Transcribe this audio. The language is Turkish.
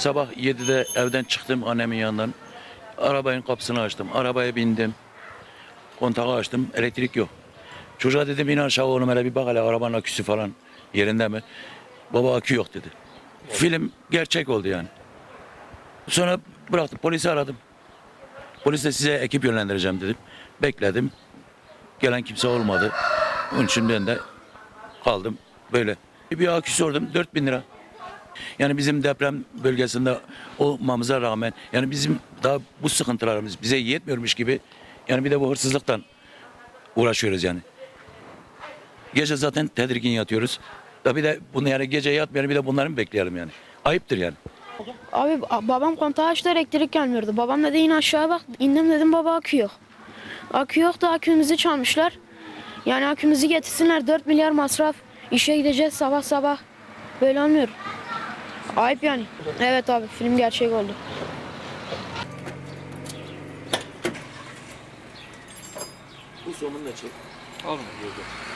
Sabah 7'de evden çıktım annemin yanından. Arabanın kapısını açtım. Arabaya bindim. Kontağı açtım. Elektrik yok. Çocuğa dedim in aşağı oğlum hele bir bak hele arabanın aküsü falan yerinde mi? Baba akü yok dedi. Film gerçek oldu yani. Sonra bıraktım polisi aradım. Polis de size ekip yönlendireceğim dedim. Bekledim. Gelen kimse olmadı. Onun için ben de kaldım böyle. Bir akü sordum 4000 lira. Yani bizim deprem bölgesinde olmamıza rağmen yani bizim daha bu sıkıntılarımız bize yetmiyormuş gibi yani bir de bu hırsızlıktan uğraşıyoruz yani. Gece zaten tedirgin yatıyoruz. Da bir de bunu yani gece yatmayalım bir de bunları mı bekleyelim yani. Ayıptır yani. Abi babam kontağı açtı elektrik gelmiyordu. Babam dedi in aşağı bak. İndim dedim baba. Akü yok da akümüzü çalmışlar. Yani akümüzü getirsinler 4 milyar masraf. İşe gideceğiz sabah sabah. Böyle olmuyor. Ayıp yani. Evet abi film gerçek oldu. Bu somunu da çek. Alın.